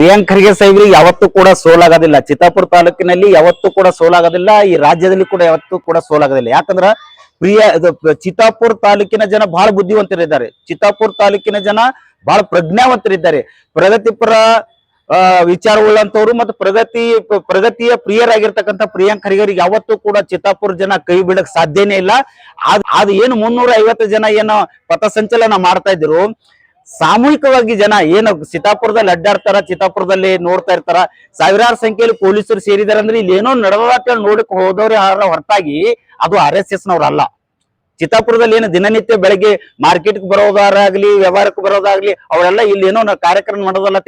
ಪ್ರಿಯಾಂಕ್ ಖರ್ಗೆ ಯಾವತ್ತೂ ಕೂಡ ಸೋಲಾಗೋದಿಲ್ಲ. ಚಿತ್ತಾಪುರ ತಾಲೂಕಿನಲ್ಲಿ ಯಾವತ್ತೂ ಕೂಡ ಸೋಲಾಗೋದಿಲ್ಲ. ಈ ರಾಜ್ಯದಲ್ಲಿ ಕೂಡ ಯಾವತ್ತೂ ಕೂಡ ಸೋಲಾಗೋದಿಲ್ಲ. ಯಾಕಂದ್ರ ಪ್ರಿಯ ಚಿತ್ತಾಪುರ ತಾಲೂಕಿನ ಜನ ಬಹಳ ಬುದ್ಧಿವಂತರಿದ್ದಾರೆ. ಚಿತ್ತಾಪುರ ತಾಲೂಕಿನ ಜನ ಬಹಳ ಪ್ರಜ್ಞಾವಂತರಿದ್ದಾರೆ. ಪ್ರಗತಿಪರ ವಿಚಾರವುಳ್ಳಂತವ್ರು ಮತ್ತು ಪ್ರಗತಿ, ಪ್ರಗತಿಯ ಪ್ರಿಯರಾಗಿರ್ತಕ್ಕಂಥ ಪ್ರಿಯಾಂಕ್ ಯಾವತ್ತೂ ಕೂಡ ಚಿತ್ತಾಪುರ ಜನ ಕೈ ಬಿಡಕ್ ಸಾಧ್ಯನೇ ಇಲ್ಲ. ಅದ್ ಅದ್ ಏನು ಮುನ್ನೂರ ಐವತ್ತು ಜನ ಏನು ಪಥಸಂಚಲನ ಮಾಡ್ತಾ ಇದ್ರು. ಸಾಮೂಹಿಕವಾಗಿ ಜನ ಏನು ಸೀತಾಪುರದಲ್ಲಿ ಅಡ್ಡಾಡ್ತಾರ, ಚಿತ್ತಾಪುರದಲ್ಲಿ ನೋಡ್ತಾ ಇರ್ತಾರ. ಸಾವಿರಾರು ಸಂಖ್ಯೆಯಲ್ಲಿ ಪೊಲೀಸರು ಸೇರಿದಾರೆ ಅಂದ್ರೆ ಇಲ್ಲಿ ಏನೋ ನೋಡಕ್ ಹೋದವ್ರೆ ಹೊರತಾಗಿ ಅದು ಆರ್ ಎಸ್ ಎಸ್ ನವ್ರಲ್ಲ ಚಿತ್ತಾಪುರದಲ್ಲಿ ಏನು ದಿನನಿತ್ಯ ಬೆಳಗ್ಗೆ ಮಾರ್ಕೆಟ್ಗೆ ಬರೋದಾರಾಗ್ಲಿ ವ್ಯವಹಾರಕ್ಕೆ ಬರೋದಾಗ್ಲಿ, ಅವರೆಲ್ಲ ಇಲ್ಲಿ ಏನೋ ಕಾರ್ಯಕ್ರಮ ಮಾಡೋದಲ್ಲ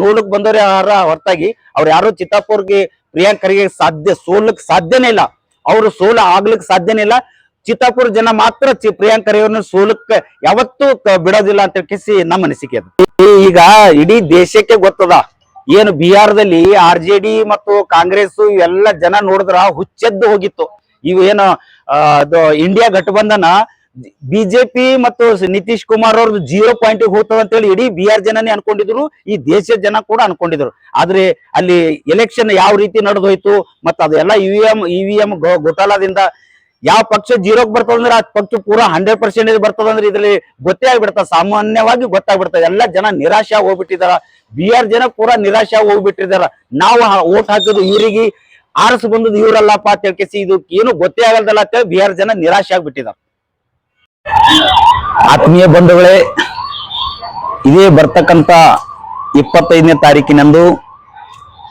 ನೋಡಕ್ ಬಂದವ್ರೆ ಯಾರ ಹೊರತಾಗಿ, ಅವ್ರು ಯಾರು ಚಿತ್ತಾಪುರ್ಗೆ ಪ್ರಿಯಾಂಕರಿಗೆ ಸಾಧ್ಯ ಸೋಲಕ್ ಸಾಧ್ಯನೇ ಇಲ್ಲ. ಅವರು ಸೋಲ ಆಗ್ಲಿಕ್ಕೆ ಸಾಧ್ಯನೇ ಇಲ್ಲ. ಚಿತ್ತಾಪುರ ಜನ ಮಾತ್ರ ಪ್ರಿಯಾಂಕ್ ಸೋಲಕ್ಕೆ ಸೋಲಕ್ ಯಾವತ್ತೂ ಬಿಡೋದಿಲ್ಲ ಅಂತ ಕಿಸಿ ನಮ್ಮ ಅನಿಸಿಕೆ ಈಗ ಇಡೀ ದೇಶಕ್ಕೆ ಗೊತ್ತದ. ಏನು ಬಿಹಾರದಲ್ಲಿ ಆರ್ ಜೆ ಮತ್ತು ಕಾಂಗ್ರೆಸ್ ಇವೆಲ್ಲ ಜನ ನೋಡಿದ್ರ ಹುಚ್ಚೆದ್ದು ಹೋಗಿತ್ತು. ಇವು ಏನು ಅದು ಇಂಡಿಯಾ ಗಠಬಂಧನ ಬಿಜೆಪಿ ಮತ್ತು ನಿತೀಶ್ ಕುಮಾರ್ ಅವ್ರದ್ದು ಜೀರೋ ಪಾಯಿಂಟ್ ಹೋಗ್ತದ ಅಂತೇಳಿ ಇಡೀ ಬಿಹಾರ್ ಜನನೇ ಅನ್ಕೊಂಡಿದ್ರು, ಈ ದೇಶದ ಜನ ಕೂಡ ಅನ್ಕೊಂಡಿದ್ರು. ಆದ್ರೆ ಅಲ್ಲಿ ಎಲೆಕ್ಷನ್ ಯಾವ ರೀತಿ ನಡೆದೋಯ್ತು, ಮತ್ತೆ ಅದೆಲ್ಲ ಇವಿಎಂ ಇವಿಎಂ ಘೋಟಾಲದಿಂದ ಯಾವ ಪಕ್ಷ ಜೀರೋಕ್ ಬರ್ತದಂದ್ರೆ ಆ ಪಕ್ಷ ಪೂರಾ ಹಂಡ್ರೆಡ್ ಪರ್ಸೆಂಟೇಜ್ ಬರ್ತದ ಅಂದ್ರೆ ಇದ್ರಲ್ಲಿ ಗೊತ್ತೇ ಆಗ್ಬಿಡ್ತದ. ಸಾಮಾನ್ಯವಾಗಿ ಗೊತ್ತಾಗ್ಬಿಡ್ತದೆ. ಎಲ್ಲ ಜನ ನಿರಾಶೆ ಹೋಗ್ಬಿಟ್ಟಿದಾರ ಬಿ ಆರ್ ಜನ ಪೂರಾ ನಿರಾಶೆ ಹೋಗ್ಬಿಟ್ಟಿದಾರ ನಾವು ಓಟ್ ಹಾಕೋದು ಇವರಿಗೆ ಆರಸ್ ಬಂದದ್ದು ಇವರಲ್ಲಪ್ಪ ಅಂತ ಹೇಳ್ಕೇಸಿ ಇದು ಏನು ಗೊತ್ತೇ ಆಗಲ್ದಲ್ಲ ಅಂತ ಹೇಳಿ ಬಿಹಾರ್ ಜನ ನಿರಾಶೆ ಆಗ್ಬಿಟ್ಟಿದಾರ. ಆತ್ಮೀಯ ಬಂಧುಗಳೇ, ಇದೇ ಬರ್ತಕ್ಕಂತ ಇಪ್ಪತ್ತೈದನೇ ತಾರೀಕಿನಂದು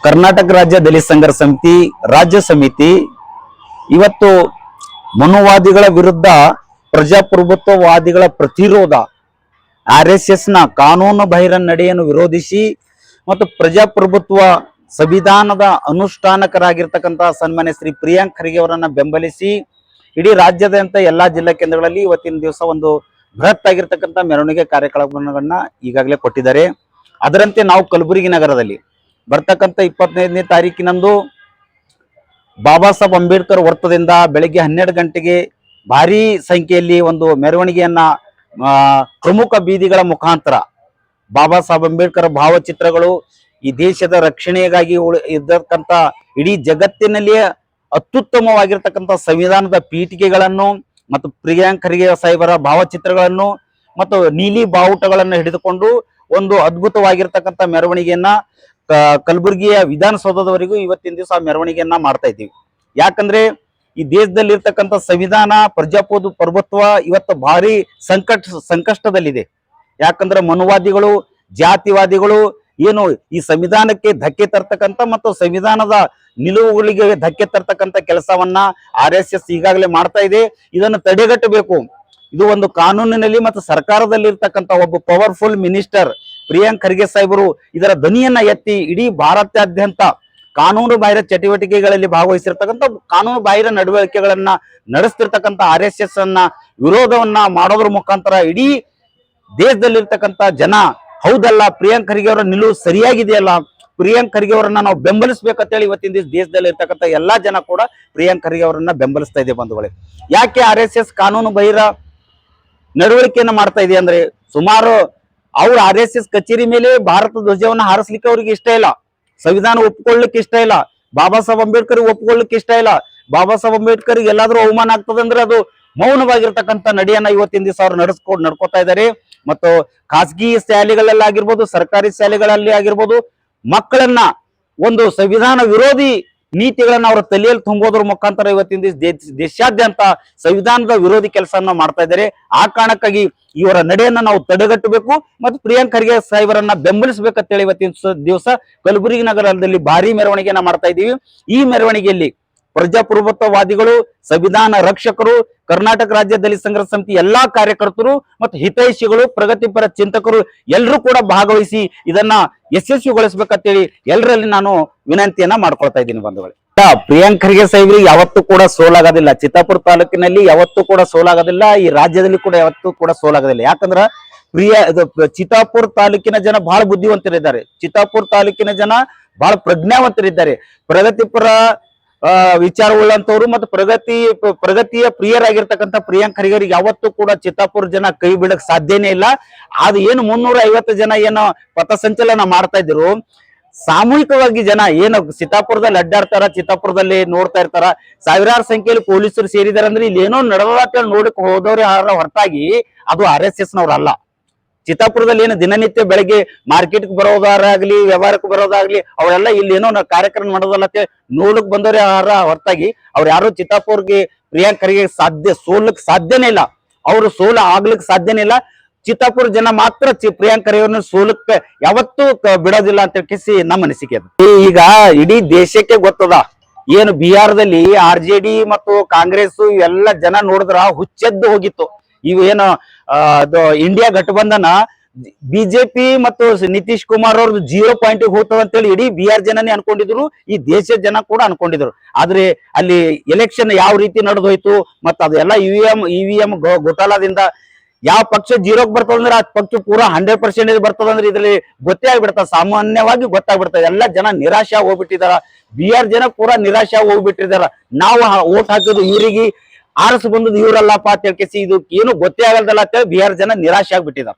ಕರ್ನಾಟಕ ರಾಜ್ಯ ದಲಿತ ಸಂಘರ್ಷ ಸಮಿತಿ, ರಾಜ್ಯ ಸಮಿತಿ. ಇವತ್ತು ಮನುವಾದಿಗಳ ವಿರುದ್ಧ ಪ್ರಜಾಪ್ರಭುತ್ವವಾದಿಗಳ ಪ್ರತಿರೋಧ, ಆರ್ ಎಸ್ ಎಸ್ನ ಕಾನೂನು ಬಾಹಿರ ನಡೆಯನ್ನು ವಿರೋಧಿಸಿ ಮತ್ತು ಪ್ರಜಾಪ್ರಭುತ್ವ ಸಂವಿಧಾನದ ಅನುಷ್ಠಾನಕರಾಗಿರ್ತಕ್ಕಂತಹ ಸನ್ಮಾನ್ಯ ಶ್ರೀ ಪ್ರಿಯಾಂಕ್ ಖರ್ಗೆ ಅವರನ್ನ ಬೆಂಬಲಿಸಿ ಇಡೀ ರಾಜ್ಯದಂತ ಎಲ್ಲಾ ಜಿಲ್ಲಾ ಕೇಂದ್ರಗಳಲ್ಲಿ ಇವತ್ತಿನ ದಿವಸ ಒಂದು ಬೃಹತ್ ಆಗಿರ್ತಕ್ಕಂಥ ಮೆರವಣಿಗೆ ಕಾರ್ಯಕ್ರಮಗಳನ್ನ ಈಗಾಗಲೇ ಕೊಟ್ಟಿದ್ದಾರೆ. ಅದರಂತೆ ನಾವು ಕಲಬುರಗಿ ನಗರದಲ್ಲಿ ಬರ್ತಕ್ಕಂಥ ಇಪ್ಪತ್ತೈದನೇ ತಾರೀಕಿನಂದು ಬಾಬಾ ಸಾಹೇಬ್ ಅಂಬೇಡ್ಕರ್ ವೃತ್ತದಿಂದ ಬೆಳಗ್ಗೆ ಹನ್ನೆರಡು ಗಂಟೆಗೆ ಭಾರಿ ಸಂಖ್ಯೆಯಲ್ಲಿ ಒಂದು ಮೆರವಣಿಗೆಯನ್ನ ಪ್ರಮುಖ ಬೀದಿಗಳ ಮುಖಾಂತರ ಬಾಬಾ ಸಾಹೇಬ್ ಅಂಬೇಡ್ಕರ್ ಭಾವಚಿತ್ರಗಳು ಈ ದೇಶದ ರಕ್ಷಣೆಗಾಗಿ ಇದ್ದಕ್ಕಂತ ಇಡೀ ಜಗತ್ತಿನಲ್ಲಿಯೇ ಅತ್ಯುತ್ತಮವಾಗಿರ್ತಕ್ಕಂಥ ಸಂವಿಧಾನದ ಪೀಠಿಕೆಗಳನ್ನು ಮತ್ತು ಪ್ರಿಯಾಂಕ್ ಖರ್ಗೆ ಸಾಹೇಬರ ಭಾವಚಿತ್ರಗಳನ್ನು ಮತ್ತು ನೀಲಿ ಬಾವುಟಗಳನ್ನು ಹಿಡಿದುಕೊಂಡು ಒಂದು ಅದ್ಭುತವಾಗಿರ್ತಕ್ಕಂಥ ಮೆರವಣಿಗೆಯನ್ನ ಕಲಬುರಗಿಯ ವಿಧಾನಸೌಧದವರೆಗೂ ಇವತ್ತಿನ ದಿವಸ ಮೆರವಣಿಗೆಯನ್ನ ಮಾಡ್ತಾ ಇದ್ದೀವಿ. ಯಾಕಂದ್ರೆ ಈ ದೇಶದಲ್ಲಿ ಇರ್ತಕ್ಕಂಥ ಸಂವಿಧಾನ ಪ್ರಜಾಪ್ರಭು ಪ್ರಭುತ್ವ ಇವತ್ತು ಭಾರಿ ಸಂಕಟ, ಸಂಕಷ್ಟದಲ್ಲಿದೆ. ಯಾಕಂದ್ರೆ ಮನುವಾದಿಗಳು, ಜಾತಿವಾದಿಗಳು ಏನು ಈ ಸಂವಿಧಾನಕ್ಕೆ ಧಕ್ಕೆ ತರ್ತಕ್ಕಂಥ ಮತ್ತು ಸಂವಿಧಾನದ ನಿಲುವುಗಳಿಗೆ ಧಕ್ಕೆ ತರ್ತಕ್ಕಂಥ ಕೆಲಸವನ್ನ ಆರ್ ಎಸ್ ಎಸ್ ಈಗಾಗಲೇ ಮಾಡ್ತಾ ಇದೆ. ಇದನ್ನು ತಡೆಗಟ್ಟಬೇಕು. ಇದು ಒಂದು ಕಾನೂನಿನಲ್ಲಿ ಮತ್ತು ಸರ್ಕಾರದಲ್ಲಿ ಇರ್ತಕ್ಕಂಥ ಒಬ್ಬ ಪವರ್ಫುಲ್ ಮಿನಿಸ್ಟರ್ ಪ್ರಿಯಾಂಕ್ ಖರ್ಗೆ ಸಾಹೇಬರು ಇದರ ಧ್ವನಿಯನ್ನ ಎತ್ತಿ ಇಡೀ ಭಾರತಾದ್ಯಂತ ಕಾನೂನು ಬಾಹಿರ ಚಟುವಟಿಕೆಗಳಲ್ಲಿ ಭಾಗವಹಿಸಿರ್ತಕ್ಕಂಥ ಕಾನೂನು ಬಾಹಿರ ನಡವಳಿಕೆಗಳನ್ನ ನಡೆಸ್ತಿರ್ತಕ್ಕಂಥ ಆರ್ ಎಸ್ ಎಸ್ ಅನ್ನ ವಿರೋಧವನ್ನ ಮಾಡೋದ್ರ ಮುಖಾಂತರ ಇಡೀ ದೇಶದಲ್ಲಿರ್ತಕ್ಕಂಥ ಜನ, ಹೌದಲ್ಲ, ಪ್ರಿಯಾಂಕ್ ಖರ್ಗೆ ಅವರ ನಿಲುವು ಸರಿಯಾಗಿದೆಯಲ್ಲ? ಪ್ರಿಯಾಂಕ್ ಖರ್ಗೆ ಅವರನ್ನ ನಾವು ಬೆಂಬಲಿಸ್ಬೇಕಂತೇಳಿ ಇವತ್ತಿನ ದಿವಸ ದೇಶದಲ್ಲಿ ಇರ್ತಕ್ಕಂಥ ಎಲ್ಲಾ ಜನ ಕೂಡ ಪ್ರಿಯಾಂಕ್ ಖರ್ಗೆ ಅವರನ್ನ ಬೆಂಬಲಿಸ್ತಾ ಇದೆ ಬಂಧುಗಳೇ. ಯಾಕೆ ಆರ್ ಎಸ್ ಎಸ್ ಕಾನೂನು ಬಾಹಿರ ನಡವಳಿಕೆಯನ್ನ ಮಾಡ್ತಾ ಇದೆ ಅಂದ್ರೆ ಸುಮಾರು ಅವ್ರು ಆರ್ ಎಸ್ ಎಸ್ ಕಚೇರಿ ಮೇಲೆ ಭಾರತ ಧ್ವಜವನ್ನು ಹಾರಿಸ್ಲಿಕ್ಕೆ ಅವ್ರಿಗೆ ಇಷ್ಟ ಇಲ್ಲ. ಸಂವಿಧಾನ ಒಪ್ಕೊಳ್ಳಿಕ್ಕೆ ಇಷ್ಟ ಇಲ್ಲ. ಬಾಬಾ ಸಾಹೇಬ್ ಅಂಬೇಡ್ಕರ್ ಒಪ್ಕೊಳ್ಳಿಕ್ಕೆ ಇಷ್ಟ ಇಲ್ಲ. ಬಾಬಾ ಸಾಹೇಬ್ ಅಂಬೇಡ್ಕರ್ ಎಲ್ಲಾದ್ರೂ ಅವಮಾನ ಆಗ್ತದೆ ಅಂದ್ರೆ ಅದು ಮೌನವಾಗಿರ್ತಕ್ಕಂಥ ನಡೆಯನ್ನ ಇವತ್ತಿನ ದಿವಸ ಅವ್ರು ನಡೆಸ್ಕೊಂಡು ನಡ್ಕೋತಾ ಇದ್ದಾರೆ ಮತ್ತು ಖಾಸಗಿ ಶಾಲೆಗಳಲ್ಲಿ ಆಗಿರ್ಬೋದು, ಸರ್ಕಾರಿ ಶಾಲೆಗಳಲ್ಲಿ ಆಗಿರ್ಬೋದು, ಮಕ್ಕಳನ್ನ ಒಂದು ಸಂವಿಧಾನ ವಿರೋಧಿ ನೀತಿಗಳನ್ನ ಅವರ ತಲೆಯಲ್ಲಿ ತುಂಬೋದ್ರ ಮುಖಾಂತರ ಇವತ್ತಿನ ದೇಶಾದ್ಯಂತ ಸಂವಿಧಾನದ ವಿರೋಧಿ ಕೆಲಸವನ್ನ ಮಾಡ್ತಾ ಇದ್ದಾರೆ. ಆ ಕಾರಣಕ್ಕಾಗಿ ಇವರ ನಡೆಯನ್ನ ನಾವು ತಡೆಗಟ್ಟಬೇಕು ಮತ್ತು ಪ್ರಿಯಾಂಕ್ ಖರ್ಗೆ ಸಾಹೇಬರನ್ನ ಬೆಂಬಲಿಸಬೇಕಂತೇಳಿ ಇವತ್ತಿನ ದಿವಸ ಕಲಬುರಗಿ ನಗರದಲ್ಲಿ ಭಾರಿ ಮೆರವಣಿಗೆಯನ್ನ ಮಾಡ್ತಾ ಇದ್ದೀವಿ. ಈ ಮೆರವಣಿಗೆಯಲ್ಲಿ ಪ್ರಜಾಪ್ರಭುತ್ವವಾದಿಗಳು, ಸಂವಿಧಾನ ರಕ್ಷಕರು, ಕರ್ನಾಟಕ ರಾಜ್ಯ ದಲಿತ ಸಂಘ ಸಮಿತಿ ಎಲ್ಲಾ ಕಾರ್ಯಕರ್ತರು ಮತ್ತು ಹಿತೈಷಿಗಳು, ಪ್ರಗತಿಪರ ಚಿಂತಕರು ಎಲ್ಲರೂ ಕೂಡ ಭಾಗವಹಿಸಿ ಇದನ್ನ ಯಶಸ್ವಿಗೊಳಿಸ್ಬೇಕಂತೇಳಿ ಎಲ್ಲರಲ್ಲಿ ನಾನು ವಿನಂತಿಯನ್ನ ಮಾಡ್ಕೊಳ್ತಾ ಇದ್ದೀನಿ ಬಂಧುಗಳೇ. ಪ್ರಿಯಾಂಕ್ ಖರ್ಗೆ ಸಾಹೇಬ್ರಿಗೆ ಯಾವತ್ತೂ ಕೂಡ ಸೋಲಾಗೋದಿಲ್ಲ. ಚಿತ್ತಾಪುರ ತಾಲೂಕಿನಲ್ಲಿ ಯಾವತ್ತೂ ಕೂಡ ಸೋಲಾಗೋದಿಲ್ಲ. ಈ ರಾಜ್ಯದಲ್ಲಿ ಕೂಡ ಯಾವತ್ತೂ ಕೂಡ ಸೋಲಾಗೋದಿಲ್ಲ. ಯಾಕಂದ್ರ ಪ್ರಿಯ ಚಿತ್ತಾಪುರ ತಾಲೂಕಿನ ಜನ ಬಹಳ ಬುದ್ಧಿವಂತರಿದ್ದಾರೆ. ಚಿತ್ತಾಪುರ ತಾಲೂಕಿನ ಜನ ಬಹಳ ಪ್ರಜ್ಞಾವಂತರಿದ್ದಾರೆ. ಪ್ರಗತಿಪರ ಆ ವಿಚಾರವುಳ್ಳಂತವ್ರು ಮತ್ತು ಪ್ರಗತಿ, ಪ್ರಗತಿಯ ಪ್ರಿಯರಾಗಿರ್ತಕ್ಕಂಥ ಪ್ರಿಯಾಂಕ್ ಯಾವತ್ತೂ ಕೂಡ ಚಿತ್ತಾಪುರ ಜನ ಕೈ ಬಿಡಕ್ ಸಾಧ್ಯನೇ ಇಲ್ಲ. ಅದು ಏನು ಮುನ್ನೂರ ಐವತ್ತು ಜನ ಏನು ಪಥಸಂಚಲನ ಮಾಡ್ತಾ ಇದ್ರು. ಸಾಮೂಹಿಕವಾಗಿ ಜನ ಏನು ಚಿತ್ತಾಪುರದಲ್ಲಿ ಅಡ್ಡಾಡ್ತಾರ, ಚಿತ್ತಾಪುರದಲ್ಲಿ ನೋಡ್ತಾ ಇರ್ತಾರ. ಸಾವಿರಾರು ಸಂಖ್ಯೆಯಲ್ಲಿ ಪೊಲೀಸರು ಸೇರಿದಾರೆ ಅಂದ್ರೆ ಇಲ್ಲಿ ಏನೋ ನಡೆದ ನೋಡಕ್ ಹೋದವ್ರೆ ಹೊರತಾಗಿ ಅದು ಆರ್ ಎಸ್ ಎಸ್ ನವ್ರಲ್ಲ ಚಿತ್ತಾಪುರದಲ್ಲಿ ಏನು ದಿನನಿತ್ಯ ಬೆಳಗ್ಗೆ ಮಾರ್ಕೆಟ್ಗೆ ಬರೋದಾರಾಗ್ಲಿ ವ್ಯವಹಾರಕ್ಕೆ ಬರೋದಾಗ್ಲಿ, ಅವರೆಲ್ಲ ಇಲ್ಲಿ ಏನೋ ನಾವು ಕಾರ್ಯಕ್ರಮ ಮಾಡೋದಲ್ಲ ಅಂತ ನೋಡಕ್ ಬಂದವ್ರೆ ಯಾರ ಹೊರತಾಗಿ ಅವ್ರು ಯಾರು ಚಿತ್ತಾಪುರ್ಗೆ ಪ್ರಿಯಾಂಕರಿಗೆ ಸಾಧ್ಯ ಸೋಲಕ್ ಸಾಧ್ಯನೇ ಇಲ್ಲ. ಅವರು ಸೋಲ ಆಗ್ಲಿಕ್ಕೆ ಸಾಧ್ಯನೇ ಇಲ್ಲ. ಚಿತ್ತಾಪುರ ಜನ ಮಾತ್ರ ಚಿ ಸೋಲಕ್ಕೆ ಯಾವತ್ತೂ ಬಿಡೋದಿಲ್ಲ ಅಂತ ಕಿಸಿ ನಮ್ಮ ಅನಿಸಿಕೆ ಅದು. ಈಗ ಇಡೀ ದೇಶಕ್ಕೆ ಗೊತ್ತದ. ಏನು ಬಿಹಾರದಲ್ಲಿ ಆರ್ ಮತ್ತು ಕಾಂಗ್ರೆಸ್ ಎಲ್ಲ ಜನ ನೋಡಿದ್ರ ಹುಚ್ಚೆದ್ದು ಹೋಗಿತ್ತು. ಇವೇನು ಅದು ಇಂಡಿಯಾ ಗಠಬಂಧನ ಬಿಜೆಪಿ ಮತ್ತು ನಿತೀಶ್ ಕುಮಾರ್ ಅವ್ರದ್ದು ಜೀರೋ ಪಾಯಿಂಟ್ ಹೋಗ್ತದ ಅಂತೇಳಿ ಇಡೀ ಬಿಹಾರ್ ಜನನೇ ಅನ್ಕೊಂಡಿದ್ರು, ಈ ದೇಶದ ಜನ ಕೂಡ ಅನ್ಕೊಂಡಿದ್ರು. ಆದ್ರೆ ಅಲ್ಲಿ ಎಲೆಕ್ಷನ್ ಯಾವ ರೀತಿ ನಡೆದೋಯ್ತು, ಮತ್ತ ಅದೆಲ್ಲ V M E V M ಯಾವ ಪಕ್ಷ ಜೀರೋಕ್ ಬರ್ತದ ಅಂದ್ರೆ ಆ ಪಕ್ಷ ಪೂರಾ ಹಂಡ್ರೆಡ್ ಪರ್ಸೆಂಟ್ ಬರ್ತದ ಅಂದ್ರೆ ಇದ್ರಲ್ಲಿ ಗೊತ್ತೇ ಆಗ್ಬಿಡ್ತದೆ ಸಾಮಾನ್ಯವಾಗಿ ಗೊತ್ತಾಗ್ಬಿಡ್ತದೆ ಎಲ್ಲ ಜನ ನಿರಾಶೆ ಹೋಗ್ಬಿಟ್ಟಿದಾರ. ಬಿಹಾರ್ ಜನ ಪೂರಾ ನಿರಾಶೆ ಹೋಗ್ಬಿಟ್ಟಿದಾರ. ನಾವು ಓಟ್ ಹಾಕಿದ್ರು ಇವರಿಗೆ ಆರಿಸ್ ಬಂದದ್ ಇವ್ರಲ್ಲಪ್ಪ ಅಂತ ಹೇಳ್ಕೇಸಿ ಇದು ಏನು ಗೊತ್ತೇ ಆಗಲ್ದಲ್ಲ ಅಂತ ಹೇಳಿ ಬಿಹಾರ್ ಜನ ನಿರಾಶೆ ಆಗ್ಬಿಟ್ಟಿದಾರ.